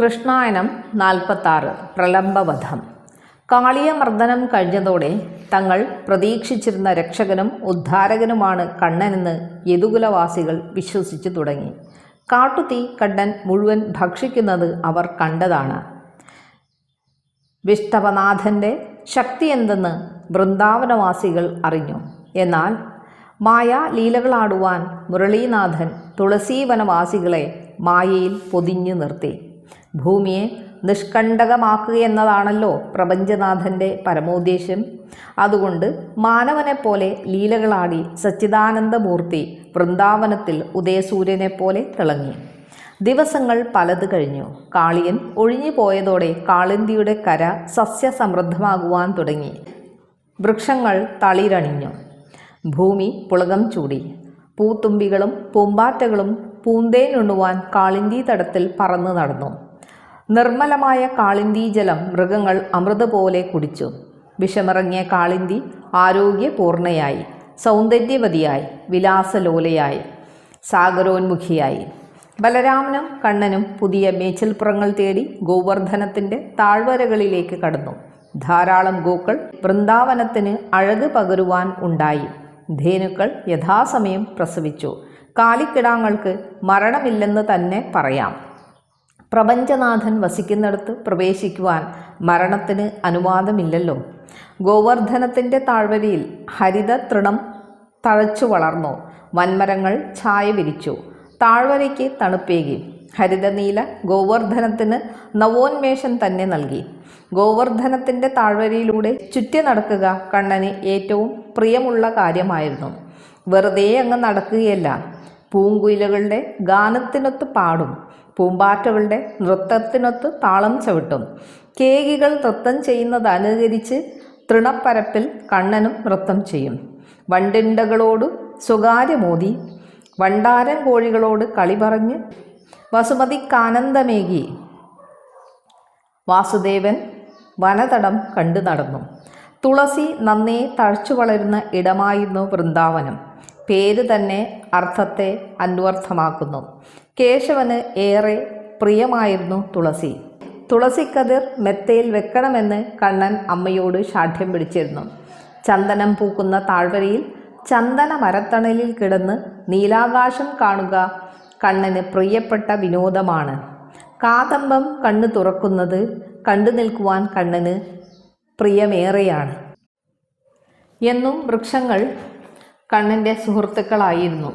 കൃഷ്ണായനം നാൽപ്പത്താറ് പ്രലംബവധം. കാളിയമർദ്ദനം കഴിഞ്ഞതോടെ തങ്ങൾ പ്രതീക്ഷിച്ചിരുന്ന രക്ഷകനും ഉദ്ധാരകനുമാണ് കണ്ണനെന്ന് യദുകുലവാസികൾ വിശ്വസിച്ചു തുടങ്ങി. കാട്ടുതീ കണ്ണൻ മുഴുവൻ ഭക്ഷിക്കുന്നത് അവർ കണ്ടതാണ്. വിഷ്ണവനാഥന്റെ ശക്തി എന്തെന്ന് വൃന്ദാവനവാസികൾ അറിഞ്ഞു. എന്നാൽ മായാ ലീലകളാടുവാൻ മുരളീനാഥൻ തുളസീവനവാസികളെ മായയിൽ പൊതിഞ്ഞു നിർത്തി. ഭൂമിയെ നിഷ്കണ്ടകമാക്കുകയെന്നതാണല്ലോ പ്രപഞ്ചനാഥന്റെ പരമോദ്ദേശ്യം. അതുകൊണ്ട് മാനവനെപ്പോലെ ലീലകളാടി സച്ചിദാനന്ദമൂർത്തി വൃന്ദാവനത്തിൽ ഉദയസൂര്യനെപ്പോലെ തിളങ്ങി. ദിവസങ്ങൾ പലത് കഴിഞ്ഞു. കാളിയൻ ഒഴിഞ്ഞു പോയതോടെ കാളിന്തിയുടെ കര സസ്യസമൃദ്ധമാകുവാൻ തുടങ്ങി. വൃക്ഷങ്ങൾ തളിരണിഞ്ഞു. ഭൂമി പുളകം ചൂടി. പൂത്തുമ്പികളും പൂമ്പാറ്റകളും പൂന്തേനുണ്ണുവാൻ കാളിന്തി തടത്തിൽ പറന്നു നടന്നു. നിർമ്മലമായ കാളിന്തി ജലം മൃഗങ്ങൾ അമൃത പോലെ കുടിച്ചു. വിഷമിറങ്ങിയ കാളിന്തി ആരോഗ്യപൂർണയായി സൗന്ദര്യവതിയായി വിലാസലോലയായി സാഗരോന്മുഖിയായി. ബലരാമനും കണ്ണനും പുതിയ മേച്ചിൽപ്പുറങ്ങൾ തേടി ഗോവർദ്ധനത്തിന്റെ താഴ്വരകളിലേക്ക് കടന്നു. ധാരാളം ഗോക്കൾ വൃന്ദാവനത്തിന് അഴക് പകരുവാൻ ഉണ്ടായി. ധേനുക്കൾ യഥാസമയം പ്രസവിച്ചു. കാലിക്കിടാങ്ങൾക്ക് മരണമില്ലെന്ന് തന്നെ പറയാം. പ്രപഞ്ചനാഥൻ വസിക്കുന്നിടത്ത് പ്രവേശിക്കുവാൻ മരണത്തിന് അനുവാദമില്ലല്ലോ. ഗോവർദ്ധനത്തിന്റെ താഴ്വരയിൽ ഹരിത തൃണം തഴച്ചു വളർന്നു. വൻമരങ്ങൾ ഛായ വിരിച്ചു. താഴ്വരയ്ക്ക് തണുപ്പേകി. ഹരിതനീല ഗോവർദ്ധനത്തിന് നവോന്മേഷം തന്നെ നൽകി. ഗോവർദ്ധനത്തിന്റെ താഴ്വരയിലൂടെ ചുറ്റി നടക്കുക കണ്ണന് ഏറ്റവും പ്രിയമുള്ള കാര്യമായിരുന്നു. വെറുതെ അങ്ങ് നടക്കുകയല്ല. പൂങ്കുയിലുകളുടെ ഗാനത്തിനൊത്ത് പാടും. പൂമ്പാറ്റകളുടെ നൃത്തത്തിനൊത്ത് താളം ചവിട്ടും. കേകികൾ നൃത്തം ചെയ്യുന്നത് അനുകരിച്ച് തൃണപ്പരപ്പിൽ കണ്ണനും നൃത്തം ചെയ്യും. വണ്ടിണ്ടകളോട് സ്വകാര്യമോതി വണ്ടാരൻ കോഴികളോട് കളി പറഞ്ഞ് വസുമതിക്കാനന്ദമേകി. വാസുദേവൻ വനതടം കണ്ടു നടന്നു. തുളസി നന്നേ തഴച്ചു വളരുന്ന ഇടമായിരുന്നു വൃന്ദാവനം. പേര് തന്നെ അർത്ഥത്തെ അന്വർത്ഥമാക്കുന്നു. കേശവന് ഏറെ പ്രിയമായിരുന്നു തുളസി. തുളസിക്കതിർ മെത്തയിൽ വെക്കണമെന്ന് കണ്ണൻ അമ്മയോട് ശാഠ്യം പിടിച്ചിരുന്നു. ചന്ദനം പൂക്കുന്ന താഴ്വരയിൽ ചന്ദന മരത്തണലിൽ കിടന്ന് നീലാകാശം കാണുക കണ്ണന് പ്രിയപ്പെട്ട വിനോദമാണ്. കാതമ്പം കണ്ണ് തുറക്കുന്നത് കണ്ടു നിൽക്കുവാൻ കണ്ണന് പ്രിയമേറെയാണ്. എന്നും വൃക്ഷങ്ങൾ കണ്ണന്റെ സുഹൃത്തുക്കളായിരുന്നു.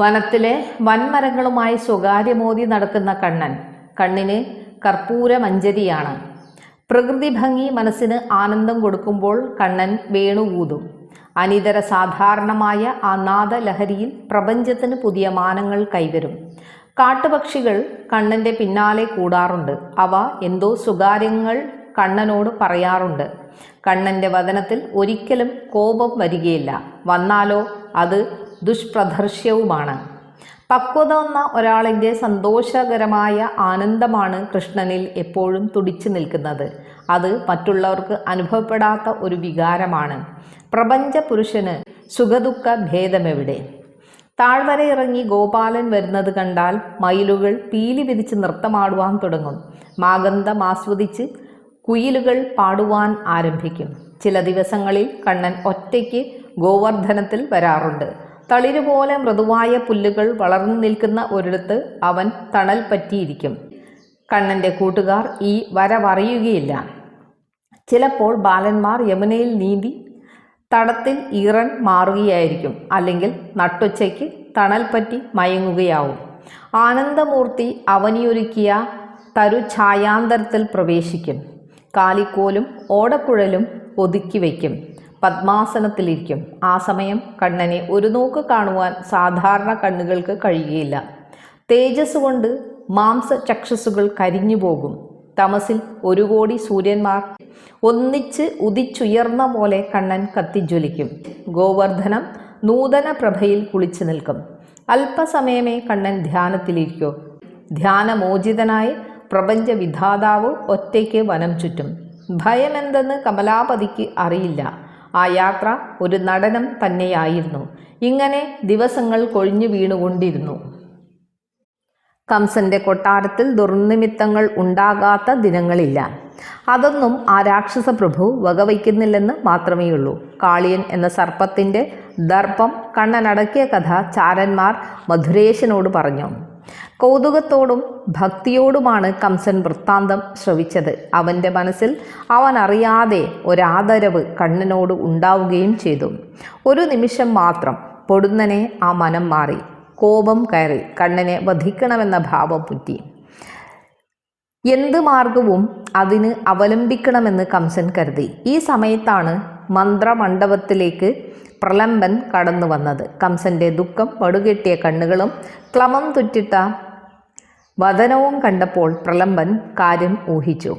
വനത്തിലെ വൻമരങ്ങളുമായി സ്വകാര്യമോതി നടക്കുന്ന കണ്ണൻ കണ്ണിന് കർപ്പൂരമഞ്ചരിയാണ് പ്രകൃതി ഭംഗി മനസ്സിന് ആനന്ദം കൊടുക്കുമ്പോൾ കണ്ണൻ വേണുകൂതും അനിതര സാധാരണമായ ആ നാദലഹരിയിൽ പ്രപഞ്ചത്തിന് പുതിയ മാനങ്ങൾ കൈവരും. കാട്ടുപക്ഷികൾ കണ്ണന്റെ പിന്നാലെ കൂടാറുണ്ട്. അവ എന്തോ സ്വകാര്യങ്ങൾ കണ്ണനോട് പറയാറുണ്ട്. കണ്ണന്റെ വദനത്തിൽ ഒരിക്കലും കോപം വരികയില്ല. വന്നാലോ? അത് ദുഷ്പ്രദർശ്യവുമാണ്. പക്വത എന്ന ഒരാളിന്റെ സന്തോഷകരമായ ആനന്ദമാണ് കൃഷ്ണനിൽ എപ്പോഴും തുടിച്ചു നിൽക്കുന്നത്. അത് മറ്റുള്ളവർക്ക് അനുഭവപ്പെടാത്ത ഒരു വികാരമാണ്. പ്രപഞ്ച പുരുഷന് സുഖദുഃഖ ഭേദമെവിടെ? താഴ്വര ഇറങ്ങി ഗോപാലൻ വരുന്നത് കണ്ടാൽ മയിലുകൾ പീലി വിരിച്ച് നൃത്തമാടുവാൻ തുടങ്ങും. മാഗന്ധം ആസ്വദിച്ച് കുയിലുകൾ പാടുവാൻ ആരംഭിക്കും. ചില ദിവസങ്ങളിൽ കണ്ണൻ ഒറ്റയ്ക്ക് ഗോവർദ്ധനത്തിൽ വരാറുണ്ട്. തളിരുപോലെ മൃദുവായ പുല്ലുകൾ വളർന്നു നിൽക്കുന്ന ഒരിടത്ത് അവൻ തണൽ പറ്റിയിരിക്കും. കണ്ണന്റെ കൂട്ടുകാർ ഈ വരവറിയുകയില്ല ചിലപ്പോൾ ബാലന്മാർ യമുനയിൽ നീന്തി തടത്തിൽ ഈറൻ മാറുകയായിരിക്കും. അല്ലെങ്കിൽ നട്ടുച്ചയ്ക്ക് തണൽ പറ്റി മയങ്ങുകയാവും. ആനന്ദമൂർത്തി അവനിയൊരുക്കിയ തരു ഛായാന്തരത്തിൽ പ്രവേശിക്കും. കാലിക്കോലും ഓടക്കുഴലും ഒതുക്കി വയ്ക്കും. പദ്മാസനത്തിലിരിക്കും. ആ സമയം കണ്ണനെ ഒരു നോക്ക് കാണുവാൻ സാധാരണ കണ്ണുകൾക്ക് കഴിയുകയില്ല. തേജസ് കൊണ്ട് മാംസ ചക്ഷസുകൾ കരിഞ്ഞു പോകും തമസിൽ ഒരു കോടി സൂര്യന്മാർ ഒന്നിച്ച് ഉദിച്ചുയർന്ന പോലെ കണ്ണൻ കത്തിജ്വലിക്കും. ഗോവർദ്ധനം നൂതന പ്രഭയിൽ കുളിച്ചു നിൽക്കും. അല്പസമയമേ കണ്ണൻ ധ്യാനത്തിലിരിക്കൂ. ധ്യാനമോചിതനായി പ്രപഞ്ച വിധാതാവ് ഒറ്റയ്ക്ക് വനം ചുറ്റും. ഭയമെന്തെന്ന് കമലാപതിക്ക് അറിയില്ല. ആ യാത്ര ഒരു നടനം തന്നെയായിരുന്നു. ഇങ്ങനെ ദിവസങ്ങൾ കൊഴിഞ്ഞു വീണുകൊണ്ടിരുന്നു. കംസന്റെ കൊട്ടാരത്തിൽ ദുർനിമിത്തങ്ങൾ ഉണ്ടാകാത്ത ദിനങ്ങളില്ല. അതൊന്നും ആ രാക്ഷസ പ്രഭു വകവയ്ക്കുന്നില്ലെന്ന് മാത്രമേയുള്ളൂ. കാളിയൻ എന്ന സർപ്പത്തിന്റെ ദർപ്പം കണ്ണനടക്കിയ കഥ ചാരന്മാർ മധുരേശനോട് പറഞ്ഞു. കൗതുകത്തോടും ഭക്തിയോടുമാണ് കംസൻ വൃത്താന്തം ശ്രവിച്ചത്. അവന്റെ മനസ്സിൽ അവൻ അറിയാതെ ഒരാദരവ് കണ്ണനോട് ഉണ്ടാവുകയും ചെയ്തു. ഒരു നിമിഷം മാത്രം പൊടുന്നനെ ആ മനം മാറി. കോപം കയറി കണ്ണനെ വധിക്കണമെന്ന ഭാവം പുറ്റി. എന്ത് മാർഗവും അതിന് അവലംബിക്കണമെന്ന് കംസൻ കരുതി. ഈ സമയത്താണ് മന്ത്രമണ്ഡപത്തിലേക്ക് പ്രലംബൻ കടന്നു വന്നത്. കംസന്റെ ദുഃഖം പടുകെട്ടിയ കണ്ണുകളും ക്ലമം തുറ്റിട്ട വതനവും കണ്ടപ്പോൾ പ്രലംബൻ കാര്യം ഊഹിച്ചു.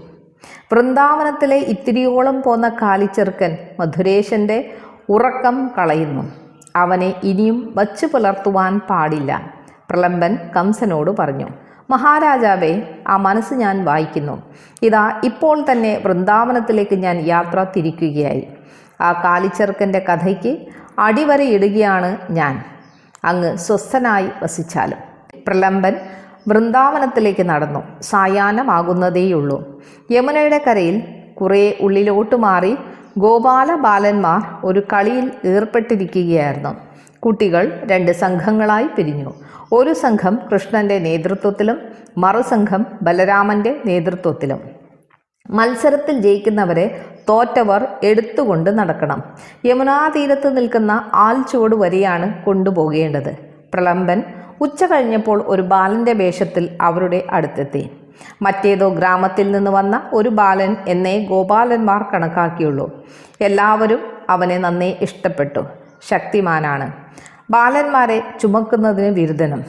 വൃന്ദാവനത്തിലെ ഇത്തിരിയോളം പോന്ന കാലിച്ചെറുക്കൻ മധുരേശന്റെ ഉറക്കം കളയുന്നു. അവനെ ഇനിയും വച്ചു പുലർത്തുവാൻ പാടില്ല. പ്രലംബൻ കംസനോട് പറഞ്ഞു മഹാരാജാവേ ആ മനസ്സ് ഞാൻ വായിക്കുന്നു. ഇതാ ഇപ്പോൾ തന്നെ വൃന്ദാവനത്തിലേക്ക് ഞാൻ യാത്ര തിരിക്കുകയായി. ആ കാലിച്ചെറുക്കന്റെ കഥയ്ക്ക് അടിവരയിടുകയാണ് ഞാൻ. അങ്ങ് സ്വസ്ഥനായി വസിച്ചാലും. പ്രലംബൻ വൃന്ദാവനത്തിലേക്ക് നടന്നു. സായാഹ്നമാകുന്നതേയുള്ളൂ. യമുനയുടെ കരയിൽ കുറേ ഉള്ളിലോട്ട് മാറി ഗോപാല ബാലന്മാർ ഒരു കളിയിൽ ഏർപ്പെട്ടിരിക്കുകയായിരുന്നു. കുട്ടികൾ രണ്ട് സംഘങ്ങളായി പിരിഞ്ഞു. ഒരു സംഘം കൃഷ്ണന്റെ നേതൃത്വത്തിലും മറുസംഘം ബലരാമന്റെ നേതൃത്വത്തിലും. മത്സരത്തിൽ ജയിക്കുന്നവരെ തോറ്റവർ എടുത്തുകൊണ്ട് നടക്കണം. യമുനാതീരത്ത് നിൽക്കുന്ന ആൽച്ചുവട് വരെയാണ് കൊണ്ടുപോകേണ്ടത്. പ്രളംബൻ ഉച്ച കഴിഞ്ഞപ്പോൾ ഒരു ബാലന്റെ വേഷത്തിൽ അവരുടെ അടുത്തെത്തി. മറ്റേതോ ഗ്രാമത്തിൽ നിന്ന് വന്ന ഒരു ബാലൻ എന്നേ ഗോപാലന്മാർ കണക്കാക്കിയുള്ളൂ. എല്ലാവരും അവനെ നന്നേ ഇഷ്ടപ്പെട്ടു. ശക്തിമാനാണ്. ബാലന്മാരെ ചുമക്കുന്നതിന് വിരുദ്ധനും.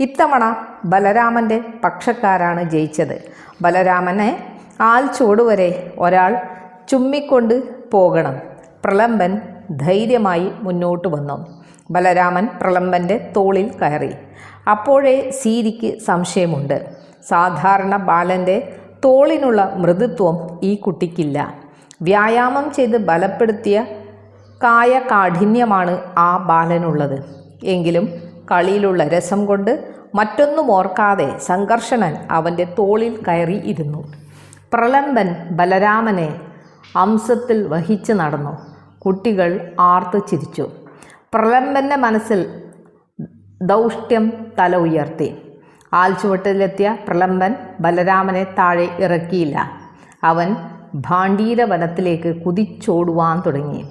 ഇത്തവണ ബലരാമന്റെ പക്ഷക്കാരാണ് ജയിച്ചത്. ബലരാമനെ ആൽച്ചോട് വരെ ഒരാൾ ചുമ്മിക്കൊണ്ട് പോകണം. പ്രളംബൻ ധൈര്യമായി മുന്നോട്ട് വന്നു. ബലരാമൻ പ്രളംബന്റെ തോളിൽ കയറി. അപ്പോഴേ സീരിക്ക് സംശയമുണ്ട്. സാധാരണ ബാലന്റെ തോളിനുള്ള മൃദുത്വം ഈ കുട്ടിക്കില്ല. വ്യായാമം ചെയ്ത് ബലപ്പെടുത്തിയ കായ കാഠിന്യമാണ് ആ ബാലനുള്ളത്. എങ്കിലും കളിയിലുള്ള രസം കൊണ്ട് മറ്റൊന്നും ഓർക്കാതെ സംഘർഷണൻ അവന്റെ തോളിൽ കയറി ഇരുന്നു. പ്രലംബൻ ബലരാമനെ അംശത്തിൽ വഹിച്ചു നടന്നു. കുട്ടികൾ ആർത്തു ചിരിച്ചു. പ്രലംബന്റെ മനസ്സിൽ ദൗഷ്ട്യം തല ഉയർത്തി. ആൽച്ചുവട്ടിലെത്തിയ പ്രലംബൻ ബലരാമനെ താഴെ ഇറക്കിയില്ല. അവൻ ഭാണ്ഡീര വനത്തിലേക്ക് കുതിച്ചോടുവാൻ തുടങ്ങി.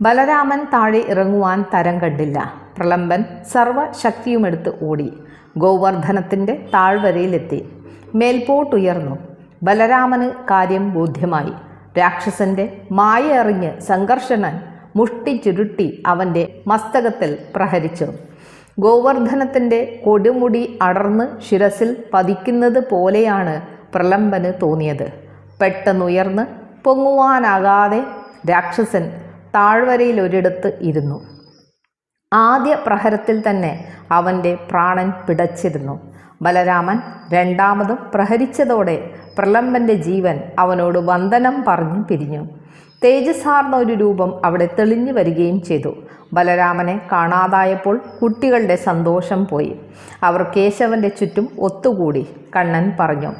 ബലരാമൻ താഴെ ഇറങ്ങുവാൻ തരം കണ്ടില്ല. പ്രലംബൻ സർവശക്തിയുമെടുത്ത് ഓടി. ഗോവർദ്ധനത്തിന്റെ താഴ്വരയിലെത്തി. മേൽപോട്ടുയർന്നു. ബലരാമന് കാര്യം ബോധ്യമായി. രാക്ഷസന്റെ മായ എറിഞ്ഞ് സംഘർഷണൻ മുഷ്ടി ചുരുട്ടി അവന്റെ മസ്തകത്തിൽ പ്രഹരിച്ചു. ഗോവർദ്ധനത്തിന്റെ കൊടുമുടി അടർന്ന് ശിരസിൽ പതിക്കുന്നത് പോലെയാണ് പ്രലംബന് തോന്നിയത്. പെട്ടെന്നുയർന്ന് പൊങ്ങുവാനാകാതെ രാക്ഷസൻ താഴ്വരയിൽ ഒരിടത്ത് ഇരുന്നു. ആദ്യ പ്രഹരത്തിൽ തന്നെ അവന്റെ പ്രാണൻ പിടച്ചിരുന്നു. ബലരാമൻ രണ്ടാമതും പ്രഹരിച്ചതോടെ പ്രലംബന്റെ ജീവൻ അവനോട് വന്ദനം പറഞ്ഞു പിരിഞ്ഞു. തേജസ്സാർന്ന ഒരു രൂപം അവിടെ തെളിഞ്ഞു വരികയും ചെയ്തു. ബലരാമനെ കാണാതായപ്പോൾ കുട്ടികളുടെ സന്തോഷം പോയി. അവർ കേശവന്റെ ചുറ്റും ഒത്തുകൂടി കണ്ണൻ പറഞ്ഞു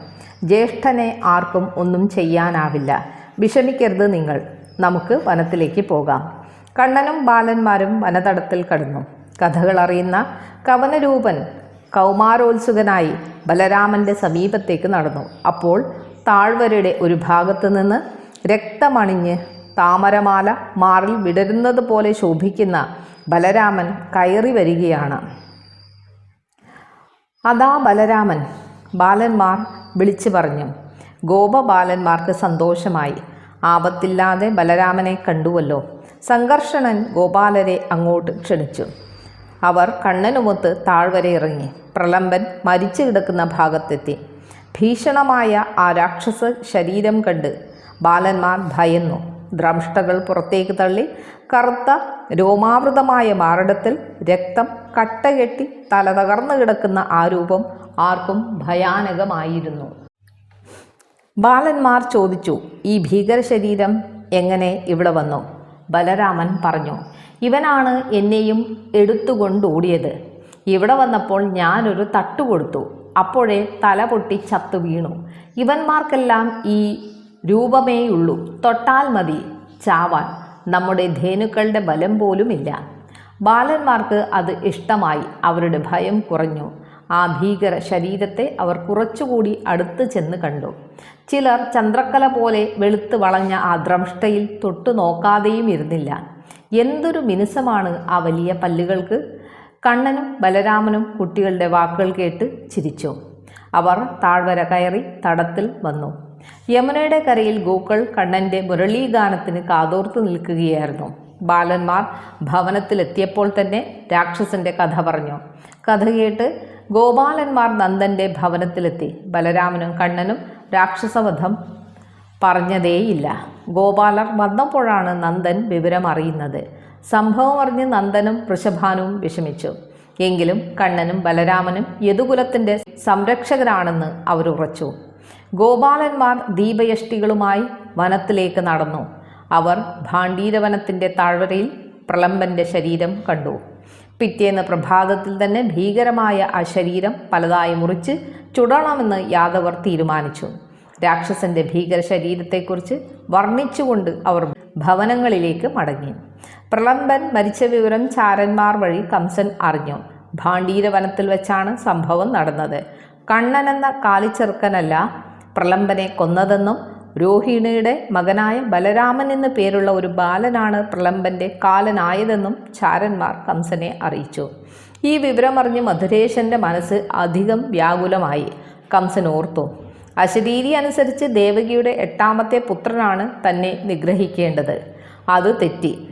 ജ്യേഷ്ഠനെ ആർക്കും ഒന്നും ചെയ്യാനാവില്ല. വിഷമിക്കരുത് നിങ്ങൾ. നമുക്ക് വനത്തിലേക്ക് പോകാം. കണ്ണനും ബാലന്മാരും വനതടത്തിൽ കടന്നു. കഥകൾ അറിയുന്ന കവനരൂപൻ കൗമാരോത്സുകനായി ബലരാമന്റെ സമീപത്തേക്ക് നടന്നു. അപ്പോൾ താഴ്വരയുടെ ഒരു ഭാഗത്ത് നിന്ന് രക്തമണിഞ്ഞ് താമരമാല മാറിൽ വിടരുന്നത് പോലെ ശോഭിക്കുന്ന ബലരാമൻ കയറി വരികയാണ്. അതാ ബലരാമൻ ബാലന്മാർ വിളിച്ചു പറഞ്ഞു. ഗോപബാലന്മാർക്ക് സന്തോഷമായി. ആപത്തില്ലാതെ ബലരാമനെ കണ്ടുവല്ലോ. സംഘർഷണൻ ഗോപാലരെ അങ്ങോട്ട് ക്ഷണിച്ചു. അവർ കണ്ണനുമൊത്ത് താഴ്വരെ ഇറങ്ങി. പ്രളംബൻ മരിച്ചു കിടക്കുന്ന ഭാഗത്തെത്തി. ഭീഷണമായ ആ രാക്ഷസ ശരീരം കണ്ട് ബാലന്മാർ ഭയന്നു. ദ്രംഷ്ടകൾ പുറത്തേക്ക് തള്ളി. കറുത്ത രോമാവൃതമായ മാറിടത്തിൽ രക്തം കട്ടകെട്ടി തല തകർന്നു കിടക്കുന്ന ആ രൂപം ആർക്കും ഭയാനകമായിരുന്നു. ബാലന്മാർ ചോദിച്ചു ഈ ഭീകര ശരീരം എങ്ങനെ ഇവിടെ വന്നു? ബലരാമൻ പറഞ്ഞു ഇവനാണ് എന്നെയും എടുത്തുകൊണ്ടോടിയത്. ഇവിടെ വന്നപ്പോൾ ഞാനൊരു തട്ടു കൊടുത്തു. അപ്പോഴേ തല പൊട്ടി ചത്തു വീണു. ഇവന്മാർക്കെല്ലാം ഈ രൂപമേയുള്ളൂ. തൊട്ടാൽ മതി ചാവാൻ. നമ്മുടെ ധേനുക്കളുടെ ബലം പോലുമില്ല. ബാലന്മാർക്ക് അത് ഇഷ്ടമായി. അവരുടെ ഭയം കുറഞ്ഞു. ആ ഭീകര ശരീരത്തെ അവർ കുറച്ചുകൂടി അടുത്ത് ചെന്ന് കണ്ടു. ചിലർ ചന്ദ്രക്കല പോലെ വെളുത്ത് വളഞ്ഞ ആ ദ്രംഷ്ടയിൽ തൊട്ടു നോക്കാതെയും ഇരുന്നില്ല. എന്തൊരു മിനുസമാണ് ആ വലിയ പല്ലുകൾക്ക്. കണ്ണനും ബലരാമനും കുട്ടികളുടെ വാക്കുകൾ കേട്ട് ചിരിച്ചു. അവർ താഴ്വര കയറി തടത്തിൽ വന്നു. യമുനയുടെ കരയിൽ ഗോക്കൾ കണ്ണന്റെ മുരളീഗാനത്തിന് കാതോർത്ത് നിൽക്കുകയായിരുന്നു. ബാലന്മാർ ഭവനത്തിലെത്തിയപ്പോൾ തന്നെ രാക്ഷസന്റെ കഥ പറഞ്ഞു. കഥ കേട്ട് ഗോപാലന്മാർ നന്ദന്റെ ഭവനത്തിലെത്തി. ബലരാമനും കണ്ണനും രാക്ഷസവധം പറഞ്ഞതേയില്ല. ഗോപാലർ വന്നപ്പോഴാണ് നന്ദൻ വിവരം അറിയുന്നത് സംഭവം അറിഞ്ഞ് നന്ദനും വൃഷഭാനുവും വിഷമിച്ചു. എങ്കിലും കണ്ണനും ബലരാമനും യദുകുലത്തിന്റെ സംരക്ഷകരാണെന്ന് അവരുറച്ചു ഗോപാലന്മാർ ദീപയഷ്ടികളുമായി വനത്തിലേക്ക് നടന്നു. അവർ ഭാണ്ഡീരവനത്തിന്റെ താഴ്വരയിൽ പ്രളംബന്റെ ശരീരം കണ്ടു. പിറ്റേന്ന് പ്രഭാതത്തിൽ തന്നെ ഭീകരമായ ആ ശരീരം പലതായി മുറിച്ച് ചുടണമെന്ന് യാദവർ തീരുമാനിച്ചു. രാക്ഷസന്റെ ഭീകര ശരീരത്തെക്കുറിച്ച് വർണിച്ചുകൊണ്ട് അവർ ഭവനങ്ങളിലേക്ക് മടങ്ങി. പ്രളംബൻ മരിച്ച വിവരം ചാരന്മാർ വഴി കംസൻ അറിഞ്ഞു. ഭാണ്ഡീരവനത്തിൽ വെച്ചാണ് സംഭവം നടന്നത്. കണ്ണനെന്ന കാലിച്ചെറുക്കനല്ല പ്രളംബനെ കൊന്നതെന്നും രോഹിണിയുടെ മകനായ ബലരാമൻ എന്ന് പേരുള്ള ഒരു ബാലനാണ് പ്രളംബന്റെ കാലനായതെന്നും ചാരന്മാർ കംസനെ അറിയിച്ചു. ഈ വിവരമറിഞ്ഞ് മധുരേശന്റെ മനസ്സ് അധികം വ്യാകുലമായി. കംസൻ ഓർത്തു അശരീരി അനുസരിച്ച് ദേവകിയുടെ എട്ടാമത്തെ പുത്രനാണ് തന്നെ നിഗ്രഹിക്കേണ്ടത്. അത് തെറ്റി.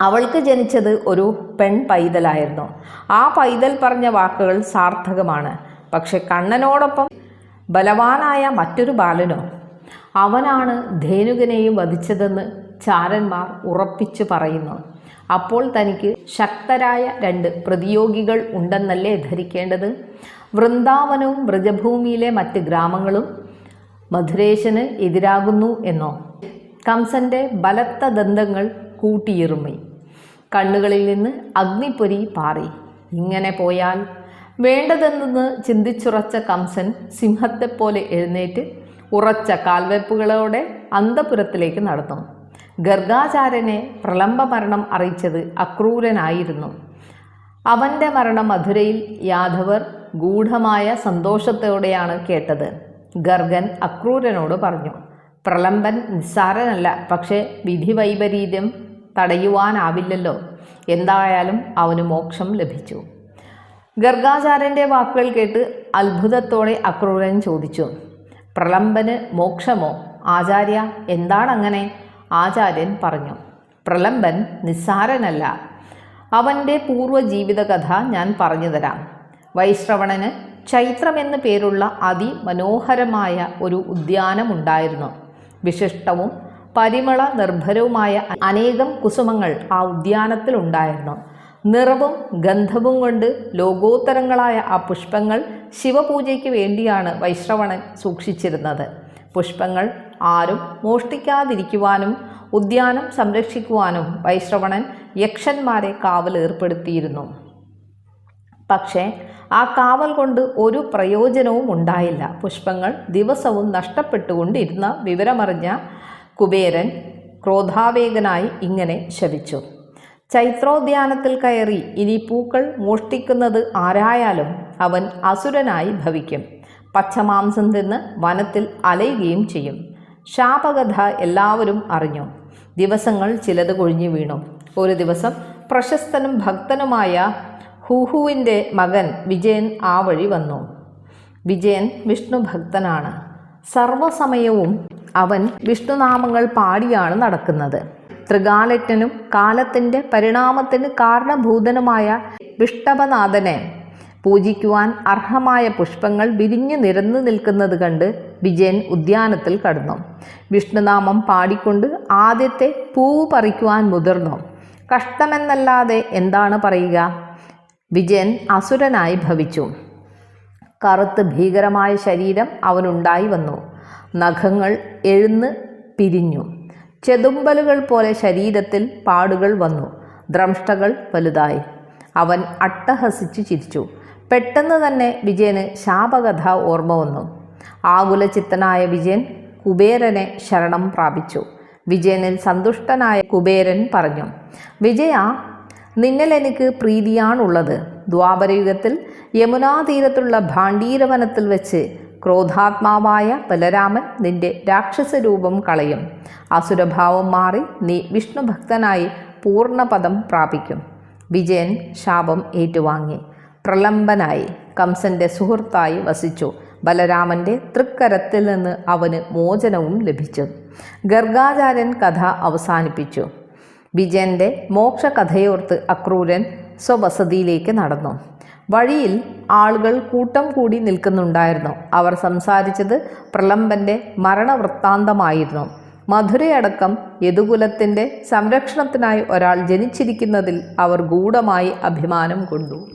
അവൾക്ക് ജനിച്ചത് ഒരു പെൺ പൈതലായിരുന്നു. ആ പൈതൽ പറഞ്ഞ വാക്കുകൾ സാർത്ഥകമാണ്. പക്ഷെ കണ്ണനോടൊപ്പം ബലവാനായ മറ്റൊരു ബാലനോ അവനാണ് ധേനുകനെയും വധിച്ചതെന്ന് ചാരന്മാർ ഉറപ്പിച്ചു പറയുന്നു. അപ്പോൾ തനിക്ക് ശക്തരായ രണ്ട് പ്രതിയോഗികൾ ഉണ്ടെന്നല്ലേ ധരിക്കേണ്ടത്? വൃന്ദാവനവും വ്രജഭൂമിയിലെ മറ്റ് ഗ്രാമങ്ങളും മധുരേശന് എതിരാകുന്നു എന്നോ? കംസന്റെ ബലത്ത ദന്തങ്ങൾ കൂട്ടിയിറുമി. കണ്ണുകളിൽ നിന്ന് അഗ്നിപ്പൊരി പാറി. ഇങ്ങനെ പോയാൽ വേണ്ടതെന്ന് ചിന്തിച്ചുറച്ച കംസൻ സിംഹത്തെപ്പോലെ എഴുന്നേറ്റ് ഉറച്ച കാൽവെപ്പുകളോടെ അന്തപുരത്തിലേക്ക് നടത്തും. ഗർഗാചാര്യനെ പ്രളംബ മരണം അറിയിച്ചത് അക്രൂരനായിരുന്നു. അവന്റെ മരണം മധുരയിൽ യാദവർ ഗൂഢമായ സന്തോഷത്തോടെയാണ് കേട്ടത്. ഗർഗൻ അക്രൂരനോട് പറഞ്ഞു പ്രളംബൻ നിസ്സാരനല്ല പക്ഷേ വിധി വൈപരീത്യം തടയുവാനാവില്ലല്ലോ. എന്തായാലും അവന് മോക്ഷം ലഭിച്ചു. ഗർഗാചാര്യന്റെ വാക്കുകൾ കേട്ട് അത്ഭുതത്തോടെ അക്രൂരൻ ചോദിച്ചു പ്രളംബന് മോക്ഷമോ? ആചാര്യ എന്താണങ്ങനെ? ആചാര്യൻ പറഞ്ഞു പ്രളംബൻ നിസ്സാരനല്ല. അവന്റെ പൂർവ ജീവിതകഥ ഞാൻ പറഞ്ഞു തരാം. വൈശ്രവണന് ചൈത്രം എന്നു പേരുള്ള അതിമനോഹരമായ ഒരു ഉദ്യാനമുണ്ടായിരുന്നു. വിശിഷ്ടവും പരിമള നിർഭരവുമായ അനേകം കുസുമങ്ങൾ ആ ഉദ്യാനത്തിൽ ഉണ്ടായിരുന്നു നിറവും ഗന്ധവും കൊണ്ട് ലോകോത്തരങ്ങളായ ആ പുഷ്പങ്ങൾ ശിവപൂജയ്ക്ക് വേണ്ടിയാണ് വൈശ്രവണൻ സൂക്ഷിച്ചിരുന്നത്. പുഷ്പങ്ങൾ ആരും മോഷ്ടിക്കാതിരിക്കുവാനും ഉദ്യാനം സംരക്ഷിക്കുവാനും വൈശ്രവണൻ യക്ഷന്മാരെ കാവലേർപ്പെടുത്തിയിരുന്നു പക്ഷേ ആ കാവൽ കൊണ്ട് ഒരു പ്രയോജനവും ഉണ്ടായില്ല. പുഷ്പങ്ങൾ ദിവസവും നഷ്ടപ്പെട്ടുകൊണ്ടിരുന്ന വിവരമറിഞ്ഞ കുബേരൻ ക്രോധാവേഗനായി ഇങ്ങനെ ശപിച്ചു. ചൈത്രോദ്യാനത്തിൽ കയറി ഇനി പൂക്കൾ മോഷ്ടിക്കുന്നത് ആരായാലും അവൻ അസുരനായി ഭവിക്കും. പച്ചമാംസം തിന്ന് വനത്തിൽ അലയുകയും ചെയ്യും. ശാപകഥ എല്ലാവരും അറിഞ്ഞു. ദിവസങ്ങൾ ചിലത് കൊഴിഞ്ഞു വീണു. ഒരു ദിവസം പ്രശസ്തനും ഭക്തനുമായ ഹുഹുവിന്റെ മകൻ വിജയൻ ആ വഴി വന്നു. വിജയൻ വിഷ്ണു ഭക്തനാണ്. സർവസമയവും അവൻ വിഷ്ണുനാമങ്ങൾ പാടിയാണ് നടക്കുന്നത്. ത്രികാലജ്ഞനും കാലത്തിന്റെ പരിണാമത്തിന് കാരണഭൂതനുമായ വിഷ്ടഭനാഥനെ പൂജിക്കുവാൻ അർഹമായ പുഷ്പങ്ങൾ വിരിഞ്ഞു നിരന്നു നിൽക്കുന്നത് കണ്ട് വിജയൻ ഉദ്യാനത്തിൽ കടന്നു. വിഷ്ണുനാമം പാടിക്കൊണ്ട് ആദ്യത്തെ പൂവ് പറിക്കുവാൻ മുതിർന്നു. കഷ്ടമെന്നല്ലാതെ എന്താണ് പറയുക? വിജയൻ അസുരനായി ഭവിച്ചു. കറുത്ത് ഭീകരമായ ശരീരം അവനുണ്ടായി വന്നു. നഖങ്ങൾ എഴുന്ന് പിരിഞ്ഞു. ചെതുമ്പലുകൾ പോലെ ശരീരത്തിൽ പാടുകൾ വന്നു. ദ്രംഷ്ടകൾ വലുതായി. അവൻ അട്ടഹസിച്ച് ചിരിച്ചു. പെട്ടെന്ന് തന്നെ വിജയന് ശാപകഥ ഓർമ്മ വന്നു. ആകുലചിത്തനായ വിജയൻ കുബേരനെ ശരണം പ്രാപിച്ചു. വിജയനിൽ സന്തുഷ്ടനായ കുബേരൻ പറഞ്ഞു വിജയ നിന്നിൽ എനിക്ക് പ്രീതിയാണുള്ളത്. ദ്വാപരയുഗത്തിൽ യമുനാതീരത്തുള്ള ഭാണ്ഡീരവനത്തിൽ വെച്ച് ക്രോധാത്മാവായ ബലരാമൻ നിന്റെ രാക്ഷസരൂപം കളയും. അസുരഭാവം മാറി നീ വിഷ്ണുഭക്തനായി പൂർണപദം പ്രാപിക്കും. വിജയൻ ശാപം ഏറ്റുവാങ്ങി. പ്രലംബനായി കംസന്റെ സുഹൃത്തായി വസിച്ചു. ബലരാമന്റെ തൃക്കരത്തിൽ നിന്ന് അവന് മോചനവും ലഭിച്ചു. ഗർഗാചാര്യൻ കഥ അവസാനിപ്പിച്ചു. വിജയന്റെ മോക്ഷകഥയോർത്ത് അക്രൂരൻ സ്വവസതിയിലേക്ക് നടന്നു. വഴിയിൽ ആളുകൾ കൂട്ടം കൂടി നിൽക്കുന്നുണ്ടായിരുന്നു. അവർ സംസാരിച്ചത് പ്രലംബന്റെ മരണവൃത്താന്തമായിരുന്നു. മധുരയടക്കം യദുകുലത്തിന്റെ സംരക്ഷണത്തിനായി ഒരാൾ ജനിച്ചിരിക്കുന്നതിൽ അവർ ഗൂഢമായി അഭിമാനം കൊണ്ടു.